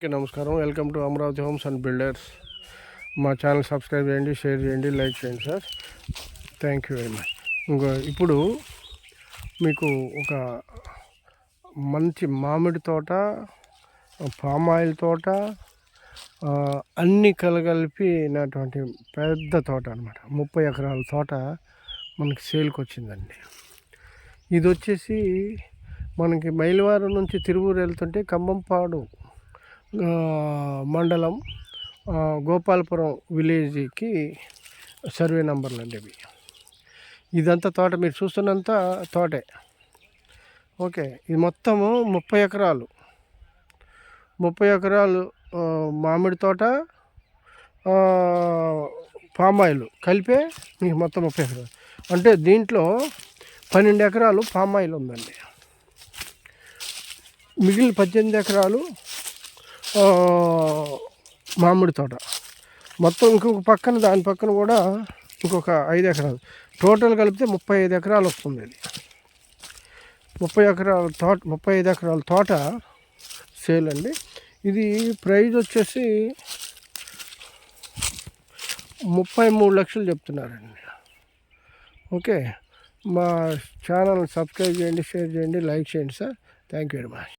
Okay నమస్కారం. Welcome to Amaravati Homes and Builders మా channel subscribe చేయండి షేర్ చేయండి లైక్ చేయండి sir. Thank you very much ఇంకా ఇప్పుడు మీకు ఒక మంచి మామిడి తోట పామ్ ఆయిల్ తోట అన్నీ కలగలిపినటువంటి పెద్ద తోట అనమాట ముప్పై ఎకరాల తోట మనకి సేల్కి వచ్చిందండి. ఇది వచ్చేసి మనకి మైలవారం నుంచి తిరువూరు వెళ్తుంటే ఖమ్మంపాడు మండలం గోపాలపురం విలేజ్కి సర్వే నంబర్లు అండి ఇవి. ఇదంతా తోట మీరు చూస్తున్నంత తోటే. ఓకే ఇది మొత్తము ముప్పై ఎకరాలు. ముప్పై ఎకరాలు మామిడి తోట పామాయిల్ కలిపే మీకు మొత్తం ముప్పై ఎకరాలు. అంటే దీంట్లో పన్నెండు ఎకరాలు పామాయిల్ ఉందండి. మిగిలిన పద్దెనిమిది ఎకరాలు మామిడి తోట. మొత్తం ఇంకొక పక్కన దాని పక్కన కూడా ఇంకొక ఐదు ఎకరాలు. టోటల్ కలిపితే ముప్పై ఐదు ఎకరాలు వస్తుంది ఇది. ముప్పై ఎకరాల తోట ముప్పై ఐదు ఎకరాల తోట సేల్ అండి. ఇది ప్రైజ్ వచ్చేసి ముప్పై మూడు లక్షలు చెప్తున్నారండి. ఓకే. మా ఛానల్ సబ్స్క్రైబ్ చేయండి షేర్ చేయండి లైక్ చేయండి sir. Thank you very much